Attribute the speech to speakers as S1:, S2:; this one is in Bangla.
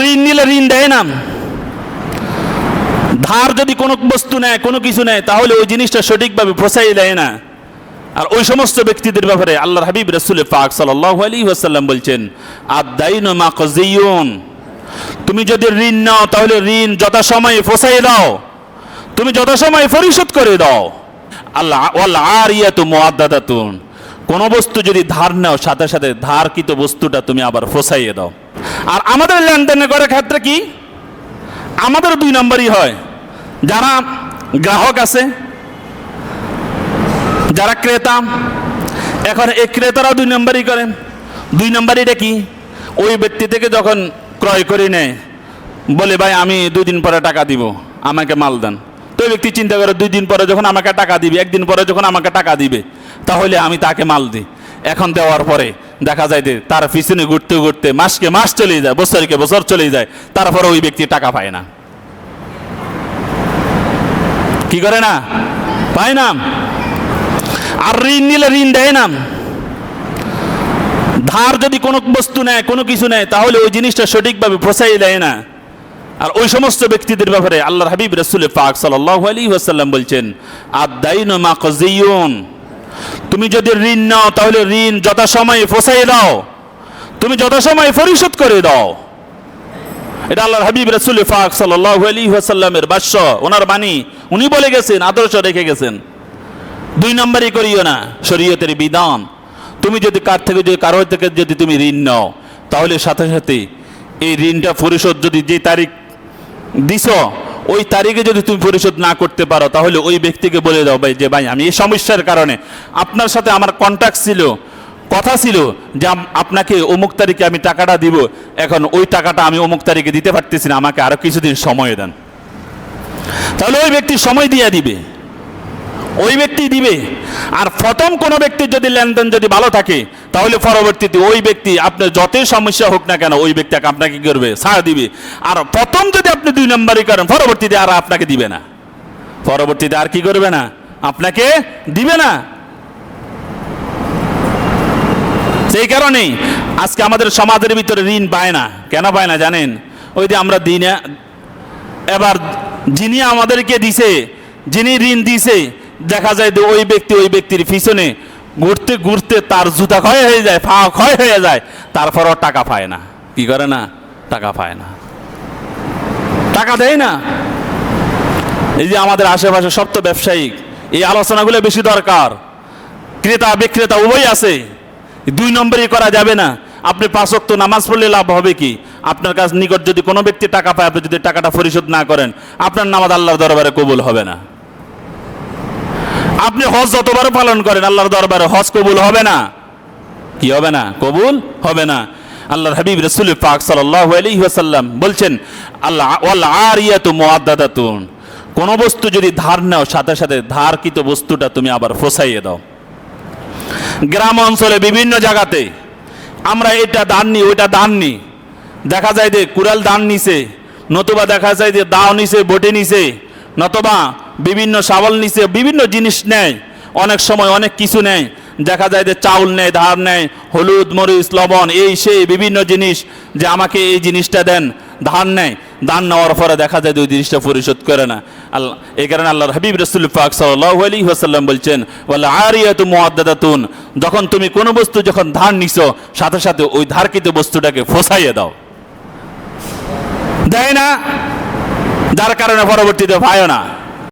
S1: ঋণ নিলে ঋণ দেয় না। ধার যদি কোনো বস্তু নেয়, কোনো কিছু নেয়, তাহলে ওই জিনিসটা সঠিকভাবে ফসাই দেয় না। আর ওই সমস্ত ব্যক্তিদের ব্যাপারে আল্লাহর হাবিব রসুল পাক সাল্লাহ বলছেন আদাইন মা তুমি যদি ঋণ নাও, তাহলে ঋণ যথাসময়ে ফসাই দাও। তুমি যথাসময়ে পরিশোধ করে দাও। আল্লাহ আল্লাহ আর কোনো বস্তু যদি ধার নাও, সাথে সাথে ধারকৃত বস্তুটা তুমি আবার ফসাইয়ে দাও। আর আমাদের লেনদেনের করার ক্ষেত্রে কি? আমাদের দুই নম্বরই হয়। যারা গ্রাহক আছে, যারা ক্রেতা, এখন এই ক্রেতারাও দুই নম্বরই করেন। দুই নম্বরইটা কি? ওই ব্যক্তি থেকে যখন ক্রয় করে নেয়, বলে, ভাই, আমি দুই দিন পরে টাকা দিব, আমাকে মাল দেন। তো ব্যক্তি চিন্তা করে, দুই দিন পরে যখন আমাকে টাকা দিবে, একদিন পরে যখন আমাকে টাকা দিবে, তাহলে আমি তাকে মাল দিই। এখন দেওয়ার পরে দেখা যায় যে তার পিছনে ঘুরতে ঘুরতে মাসকে মাস চলে যায়, বছরকে বছর চলে যায় তারপরে ওই ব্যক্তি টাকা পায় না। কি করে না? পায় না। আর ঋণ নিলে ঋণ দেয় না। ধার যদি কোনো বস্তু নেয়, কোনো কিছু নেয়, তাহলে ওই জিনিসটা সঠিকভাবে ফসাই দেয় না। আর ওই সমস্ত ব্যক্তিদের ব্যাপারে আল্লাহ হাবিব রসুল পাক সাল্লাহ আলী ওয়াসাল্লাম বলছেন আদাইন মা কজিয়ন তুমি যদি ঋণ নাও, তাহলে ঋণ যথাসময়ে ফসাই দাও। তুমি যথাসময়ে পরিশোধ করে দাও। এটা আল্লাহর হাবিব রসুল পাক সাল্লাহ আলী ওয়াসাল্লামের বাস্য ওনার বাণী। উনি বলে গেছেন, আদর্শ রেখে গেছেন। দুই নম্বরই করিও না, শরীয়তের বিধান। তুমি যদি কার থেকে, যদি কারও থেকে যদি তুমি ঋণ নাও, তাহলে সাথে সাথে এই ঋণটা পরিশোধ যদি যে তারিখ দিছ ওই তারিখে যদি তুমি পরিশোধ না করতে পারো, তাহলে ওই ব্যক্তিকে বলে দাও ভাই যে, ভাই, আমি এই সমস্যার কারণে আপনার সাথে আমার কন্ট্যাক্ট ছিল, কথা ছিল যে আপনাকে অমুক তারিখে আমি টাকাটা দিব, এখন ওই টাকাটা আমি অমুক তারিখে দিতে পারতেছি না, আমাকে আরও কিছুদিন সময় দেন। তাহলে ওই ব্যক্তি সময় দিয়ে দিবে। ওই ব্যক্তি দিবে। আর প্রথম কোনো ব্যক্তির যদি লেনদেন যদি ভালো থাকে, তাহলে পরবর্তীতে ওই ব্যক্তি আপনার যতই সমস্যা হোক না কেন, ওই ব্যক্তিকে আপনাকে কি করবে? ছাড় দিবে। আর প্রথম যদি আপনি দুই নম্বরই করেন, পরবর্তীতে আর আপনাকে দিবে না। পরবর্তীতে আর কি করবে না? আপনাকে দিবে না। সেই কারণেই আজকে আমাদের সমাজের ভিতরে ঋণ পায় না। কেন পায় না জানেন? ওই যে আমরা দিনে, এবার যিনি আমাদেরকে দিছে, যিনি ঋণ দিছে দেখা যায় যে ওই ব্যক্তি ওই ব্যক্তির পিছনে ঘুরতে ঘুরতে তার জুতা ক্ষয় হয়ে যায় ফা ক্ষয় হয়ে যায়, তারপরও টাকা পায় না। কি করে না? টাকা পায় না। টাকা দেয় না। এই যে আমাদের আশেপাশে সব তো ব্যবসায়িক, এই আলোচনাগুলো বেশি দরকার। ক্রেতা, বিক্রেতা উভয় আছে। দুই নম্বরই করা যাবে না। আপনি পাঁচ ওয়াক্ত নামাজ পড়লে লাভ হবে কি? আপনার কাছ নিকট যদি কোনো ব্যক্তি টাকা পায়, আপনি যদি টাকাটা পরিশোধ না করেন, আপনার নামাজ আল্লাহর দরবারে কবুল হবে না। আপনি হজ যতবার পালন করেন, আল্লাহর দরবারে হজ কবুল হবে না। কি হবে না? কবুল হবে না। আল্লাহর হাবিব রসুল পাক সাল্লাল্লাহু আলাইহি ওয়াসাল্লাম বলছেন আল্লাহ ওয়াল আরিয়াতু মুআদ্দাদাতুন। কোন বস্তু যদি ধার নাও, সাথে সাথে ধারকৃত বস্তুটা তুমি আবার ফসাইয়ে দাও। গ্রাম অঞ্চলে বিভিন্ন জায়গাতে আমরা এটা দান নি, ওইটা দান নি। দেখা যায় যে কুড়াল দান নিছে, নতুবা দেখা যায় যে দাও নিছে, বটে নিছে, নতুবা বিভিন্ন শাবল নিছে, বিভিন্ন জিনিস নেয়। অনেক সময় অনেক কিছু নেয়। দেখা যায় যে চাউল নেয়, ধার নেয়, হলুদ, মরিচ, লবণ, এই সেই বিভিন্ন জিনিস যে আমাকে এই জিনিসটা দেন ধান নেয়। দান নেওয়ার পরে দেখা যায় ওই জিনিসটা পরিশোধ করে না। আল্লাহ এই কারণে আল্লাহর হাবিব রসুল পাক সাল্লাল্লাহু আলাইহি ওয়াসাল্লাম বলছেন, ওয়ালা আরিয়াতু মুআদ্দাদাতুন যখন তুমি কোনো বস্তু যখন ধার নিছো, সাথে সাথে ওই ধারকৃত বস্তুটাকে ফসাইয়ে দাও। দেয় না? যার কারণে পরবর্তীতে পায় না।